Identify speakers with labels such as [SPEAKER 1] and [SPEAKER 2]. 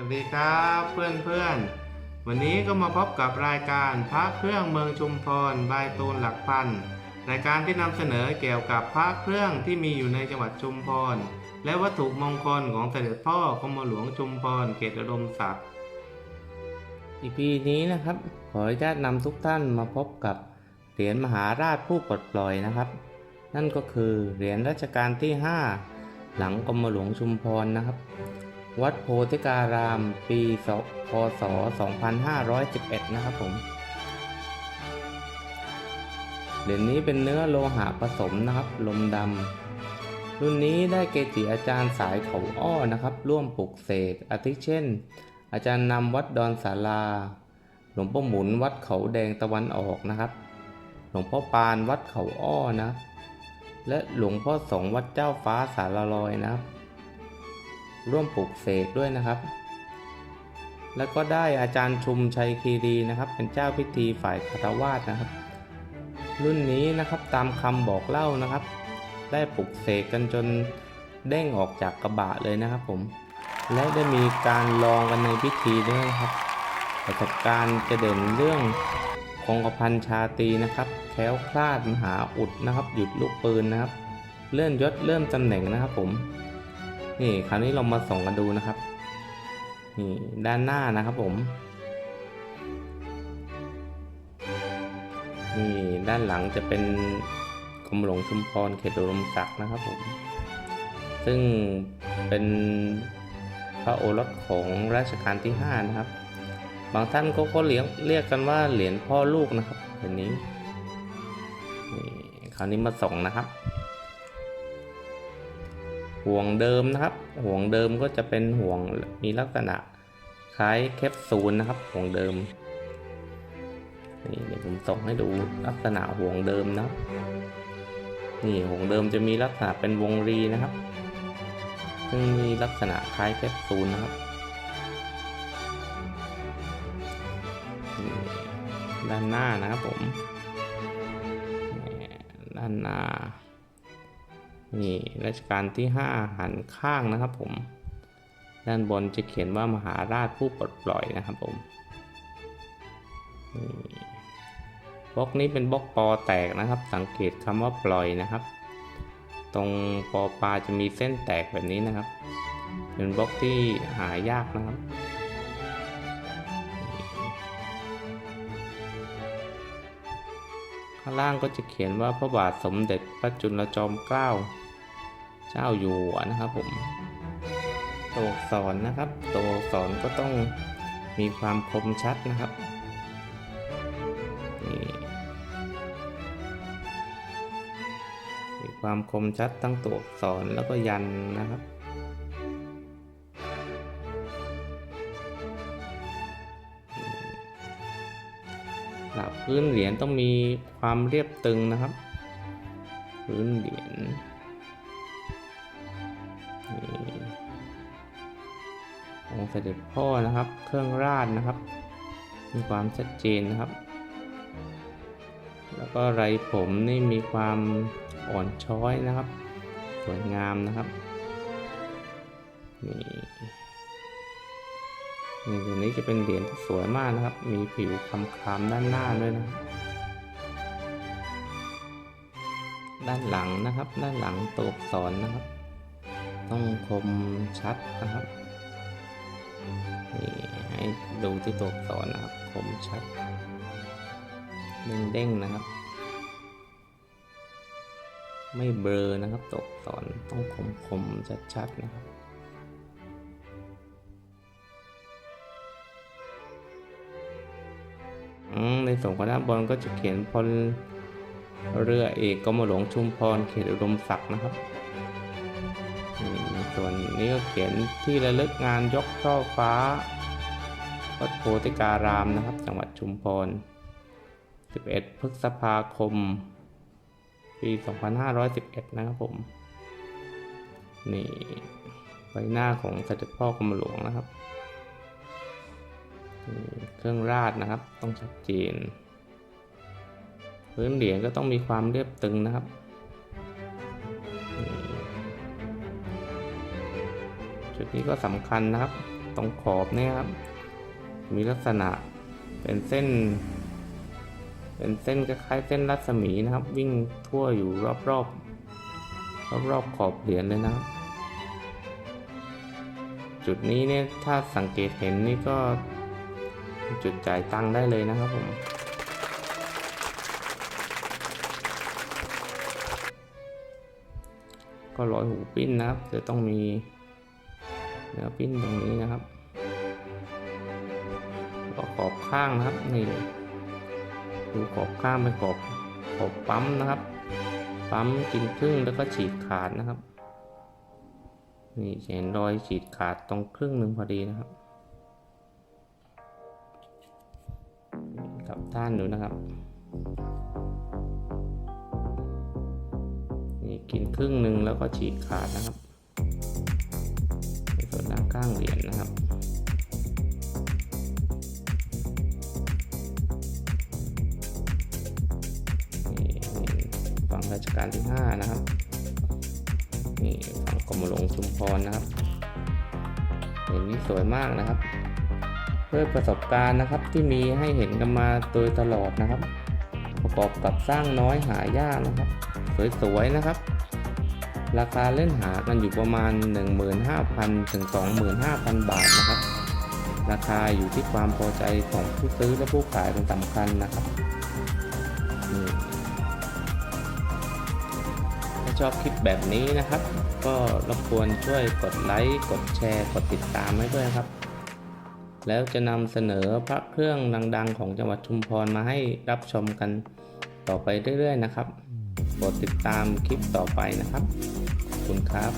[SPEAKER 1] สวัสดีครับเพื่อนเพื่อนๆ วันนี้ก็มาพบกับรายการพระเครื่องเมืองชุมพรบายตูนหลักพันรายการที่นำเสนอเกี่ยวกับพระเครื่องที่มีอยู่ในจังหวัดชุมพร และวัตถุมงคลของเสด็จพ่อกรมหลวงชุมพรเขตอุดมศักดิ์อีพีนี้นะครับ ขออนุญาตนำทุกท่านมาพบกับเหรียญมหาราชผู้ปลดปล่อยนะครับ นั่นก็คือเหรียญรัชกาลที่ 5 หลังกรมหลวงชุมพรนะครับ วัดโพธิการาม ปีพศ 2511 นะครับผม เหรียญนี้เป็นเนื้อโลหะผสมนะครับ ลมดำ รุ่นนี้ได้เกจิอาจารย์สายเขาอ้อนะครับ ร่วมปลุกเสก อาทิเช่น อาจารย์นำวัดดอนศาลาหลวงพ่อหมุนวัดเขาแดงตะวันออกนะครับ หลวงพ่อปานวัดเขาอ้อนะ และหลวงพ่อสงวัดเจ้าฟ้าสารลอยนะครับ ร่วมปลูกเสกด้วยนะครับ แล้วก็ได้อาจารย์ชุมชัยคีรีนะครับ เป็นเจ้าพิธีฝ่ายคารวาสนะครับ รุ่นนี้นะครับตามคำบอกเล่านะครับ ได้ปลุกเสกกันจนเด้งออกจากกระบะเลยนะครับผม และได้มีการลองกันในพิธีด้วยนะครับ ประสบการณ์จะเด่นเรื่องคงกระพันชาตีนะครับแคล้วคลาดมหาอุดนะครับ หยุดลูกปืนนะครับ เลื่อนยศเลื่อนตำแหน่งนะครับผม นี่คราวนี้เรามาส่องกันดูนะครับ นี่ด้านหน้านะครับผม นี่ด้านหลังจะเป็นกรมหลวงชุมพรเขตอุดมศักดิ์นะครับผม ซึ่งเป็นพระโอรสของรัชกาลที่ 5 นะครับ บางท่านก็ก็เรียกเรียกกันว่าเหรียญพ่อลูกนะครับเหรียญนี้ นี่คราวนี้มาส่องนะครับ ห่วงเดิมนะครับ ห่วงเดิมก็จะเป็นห่วงมีลักษณะคล้ายแคปซูลนะครับ ห่วงเดิมนี่เดี๋ยวผมส่งให้ดูลักษณะห่วงเดิมนะนี่ห่วงเดิมจะมีลักษณะเป็นวงรีนะครับ ซึ่งมีลักษณะคล้ายแคปซูลนะครับด้านหน้านะครับผมด้านหน้า นี่รัชกาลที่ 5 หันข้างนะครับผม ด้านบนจะเขียนว่ามหาราชผู้ปลดปล่อยนะครับผมนี่บล็อกนี้เป็นบล็อกปอแตกนะครับ สังเกตคำว่าปล่อยนะครับ ตรงปอปลาจะมีเส้นแตกแบบนี้นะครับ เป็นบล็อกที่หายากนะครับข้างล่างก็จะเขียนว่าพระบาทสมเด็จพระจุลจอมเกล้า เจ้าอยู่หัวนะครับผม ตัวสอักษรนะครับ ตัวสอักษรก็ต้องมีความคมชัดนะครับนี่มีความคมชัดทั้งตัวสอักษรแล้วก็ยันนะครับหลักพื้นเหรียญต้องมีความเรียบตึงนะครับ พื้นเหรียญ องค์เสด็จพ่อนะครับ เครื่องราชนะครับ มีความชัดเจนนะครับ แล้วก็ไรผมนี่มีความอ่อนช้อยนะครับ สวยงามนะครับนี่นี่เหรียญนี้จะเป็นเหรียญที่สวยมากนะครับ มีผิวคำคามด้านหน้าด้วยนะด้านหลังนะครับ ด้านหลังตัวอักษรนะครับ ต้องคมชัดนะครับ นี่ให้ดูที่ตัวอักษรนะครับคมชัดเด้งๆนะครับ ไม่เบลอนะครับตัวอักษรต้องคมคมๆชัดๆนะครับในส่วนของด้านบนก็จะเขียนพลเรือเอกกรมหลวงชุมพรเขตอุดมศักดิ์นะครับ ส่วนนี้ก็เขียนที่ระลึกงานยกช่อฟ้า วัดโพธิการามนะครับ จังหวัดชุมพร 11 พฤษภาคม ปี 2511 นะครับผม นี่ใบหน้าของเสด็จพ่อกรมหลวงนะครับ เครื่องราดนะครับต้องชัดเจนพื้นเหรียญก็ต้องมีความเรียบตึงนะครับ จุดนี้ก็สำคัญนะครับ ตรงขอบเนี่ยครับ มีลักษณะเป็นเส้น เป็นเส้นคล้ายๆเส้นรัศมีนะครับ วิ่งทั่วอยู่รอบๆรอบๆขอบเหรียญเลยนะครับ จุดนี้เนี่ยถ้าสังเกตเห็นนี่ก็จุดจ่ายตังค์ได้เลยนะครับผมก็ร้อยหูปิ้นนะครับ จะต้องมี เนื้อปิ้นตรงนี้นะครับก็ขอบข้างนะครับนี่ดูขอบข้างเป็นขอบขอบปั๊มนะครับ ปั๊มกินครึ่งแล้วก็ฉีกขาดนะครับ นี่เห็นรอยฉีดขาดตรงครึ่งหนึ่งพอดีนะครับกับด้านดูนะครับนี่กินครึ่งหนึ่งแล้วก็ฉีกขาดนะครับ ข้างเหรียญนะครับนี่ฝั่งรัชกาลที่ 5 นะครับนี่ฝั่งกรมหลวงชุมพรนะครับเหรียญนี้สวยมากนะครับด้วยประสบการณ์นะครับที่มีให้เห็นกันมาโดยตลอดนะครับ ประกอบกับสร้างน้อยหายากนะครับ สวยๆนะครับ ราคาเล่นหากันอยู่ประมาณ 15,000 ถึง 25,000 บาทนะครับ ราคาอยู่ที่ความพอใจของผู้ซื้อและผู้ขายเป็นสำคัญนะครับถ้าชอบคลิปแบบนี้นะครับ ก็รบกวนช่วยกดไลค์กดแชร์ กดติดตามให้ด้วยนะครับ แล้วจะนำเสนอพระเครื่องดัง ๆ ของจังหวัดชุมพรมาให้รับชมกันต่อไปเรื่อย ๆ นะครับ โปรดติดตามคลิปต่อไปนะครับขอบคุณครับ